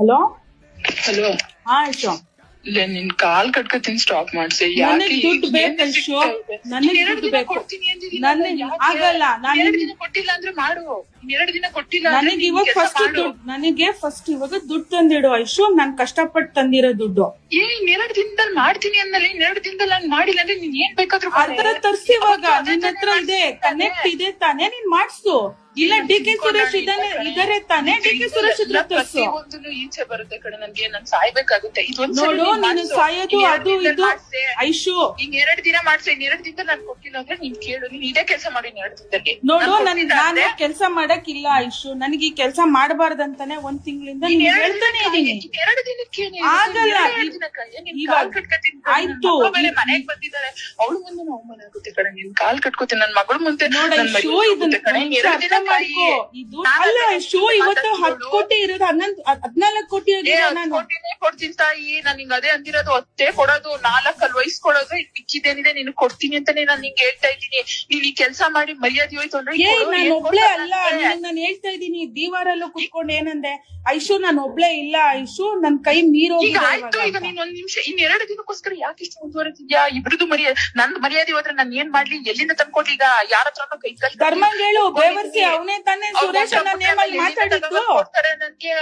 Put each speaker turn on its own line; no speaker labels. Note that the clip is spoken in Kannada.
ಹಲೋ?
ಹಲೋ.
ಹಾ ಐಶು
ಇಲ್ಲ ನಿನ್ ಕಾಲ್ ಕಟ್ಕತೀನಿ ಸ್ಟಾಪ್ ಮಾಡ್ಸಿ
ನನಗ್ ದುಡ್ಡು ಬೇಕು ನನಗ್ ದುಡ್ಡು ಬೇಕು. ನನಗ್ ಆಗಲ್ಲ ನಾನು
ಎರಡು ದಿನ ಕೊಟ್ಟಿಲ್ಲ ಅಂದ್ರೆ ಮಾಡು. ಎರಡು ದಿನ ಕೊಟ್ಟಿಲ್ಲ ಅಂದ್ರೆ
ನನಗೆ
ನೀನ್
ಇವಾಗ
ಕೆಲ್ಸ
ಫಸ್ಟ್
ಮಾಡು.
ದುಡ್ಡು ನನಗೆ ಫಸ್ಟ್ ಇವಾಗ ದುಡ್ಡು ತಂದಿಡು ಐಶು. ನಾನ್ ಕಷ್ಟಪಟ್ಟು ತಂದಿರೋ ದುಡ್ಡು.
ಏ ಎರಡು ದಿನದಲ್ಲಿ ಮಾಡ್ತೀನಿ ಅಂದ್ರೆ ಇನ್ ಎರಡು ದಿನದಲ್ಲಿ ನಾನು ಮಾಡಿಲ್ಲ ಅಂದ್ರೆ ನೀನ್ ಏನ್ ಬೇಕಾದ್ರೂ ಮಾಡು.
ಅರ್ಧ ತರ್ಸಿ ಇವಾಗ.
ಅದೇ
ನಿನ್ನ ಹತ್ರ ಇದೆ ಕನೆಕ್ಟ್ ಇದೆ ತಾನೇ ನೀನ್ ಮಾಡ್ಸು. ಇಲ್ಲ ಡಿ ಕೆ ಸುರೇಶ್ ಇದಾರೆ ತಾನೇ. ಡಿ ಕೆ ಸುರೇಶ್ ಇದ್ರೆ
ಒಂದು ಈಚೆ ಬರುತ್ತೆ ಕಡೆ ನನ್ಗೆ ನಾನು ಸಾಯ್ಬೇಕಾಗುತ್ತೆ. ಇದೊಂದು
ನೋಡು
ನೀನ್.
ಸಾಯೋದು ಅದು ಇದು. ಐಶು.
ಇನ್ ಎರಡ್ ದಿನ ಮಾಡ್ಸಿ ಇನ್ ಎರಡ್ ದಿನದಲ್ಲಿ ನಾನು ಕೊಟ್ಟಿಲ್ಲ ಅಂದ್ರೆ ನೀನ್ ಕೇಳು ನೀನ್ ಇದೇ ಕೆಲಸ ಮಾಡಿ ಇನ್ ಎರಡ್ ದಿನದಲ್ಲಿ.
ನೋಡು
ನಾನ್
ನನ್ ಕೆಲಸ ಮಾಡಕ್ಕಿಲ್ಲ ಐಶು. ನನಗೆ ಈ ಕೆಲ್ಸ ಮಾಡಬಾರ್ದಂತಾನೆ ಒಂದ್ ತಿಂಗಳಿಂದ ನೀನ್ ಹೇಳ್ತಾನೆ ಇದೀನಿ.
ಎರಡು ದಿನಕ್ಕೆ
ಆಗಲ್ಲ. ಆಯ್ತು.
ಮನೆಗೆ ಬಂದಿದ್ದಾರೆ ಅವಳು ಮುಂದೆ ಅವಮಾನ ಆಗುತ್ತೆ ಕಡೆ ನಿನ್ ಕಾಲ್ ಕಟ್ಕೋತೀನಿ ನನ್ ಮಗಳ ಮುಂದೆ
ನೋಡ
ನನ್ ಮಗಳು
ಇದನ್ನ
ಕಣೆ ಎರಡ್ ದಿನ
ಮಾಡ್ಕೋ
ಕಾಯಿ.
ಇದು ಅಲ್ಲ ಶೋ ಇವತ್ತು
ಮಾತಾಡ್ತಿರೋಳು.
ಹತ್ ಕೋಟಿ ಇರೋದು ಹನ್ನೊಂದು ಹದ್ನಾಲ್ಕು ಕೋಟಿ
ಹತ್ತ್ ಕೋಟಿನೇ ಕೊಡ್ತೀನಿ ತಾಯಿ ನಾನ್ ಹಿಂಗ್ ಅದೇ ಅಂದಿರೋದು ಅಷ್ಟೇ ಕೊಡೋದು ನಾಲ್ಕು ವಯಸ್ಸು ಇನ್ ಮಿಕ್ಕಿದೇನಿದೆ ನೀನು ಕೊಡ್ತೀನಿ ಅಂತಾನೆ ನಾನ್ ನಿಂಗೆ ಹೇಳ್ತಾ ಇದ್ದೀನಿ. ನೀವ್ ಈ ಕೆಲ್ಸ ಮಾಡಿ ಮರ್ಯಾದೆ ಹೋಯ್ತು ಅಂದ್ರೆ ಕೊಡು,
ನಾನು
ಏನ್
ಒಬ್ಳೆ ಅಲ್ಲ.
ಅಂದ್ರೆ?
ನಿನಗ್ ನಾನು ಹೇಳ್ತಾ ಇದ್ದೀನಿ ದೀವಾರಲ್ಲೂ ಕುತ್ಕೊಂಡು ಏನಂದೆ? ಐಶು ನಾನು ಒಬ್ಳೆ ಇಲ್ಲ. ಐಶು ನನ್ ಕೈ ಮೀರೋಗಿದೆ
ಈಗ ಆಯ್ತು ಈಗ. ನೀನ್ ಒಂದ್ ನಿಮಿಷ ಇನ್ ಎರಡು ದಿನಕ್ಕೋಸ್ಕರ ಯಾಕೆ ಇಷ್ಟು ಮುಂದುವರೆದಿದ್ಯಾ ಇಬ್ರದ್ದು ಮರ್ಯಾದೆ ನಂದ್ ಮರ್ಯಾದೆ ಹೋದ್ರೆ ನಾನ್ ಏನ್ ಮಾಡ್ಲಿ? ಎಲ್ಲಿಂದ ತಂದ್ಕೊಟ್ಟು ಈಗ? ಯಾರ ಹತ್ರ ಕೈ ಕಲ್
ಧರ್ಮಂಗ್ ಹೇಳು ಬೇವರ್ಸಿ ಅವನೇ ತಾನೇ ಸುರೇಶ್ ಅನ್ನ ನೇಮಲ್ಲಿ ಮಾತಾಡಿದ್ದು.
ಕೊಡ್ತಾರೆ ನನ್ಗೆ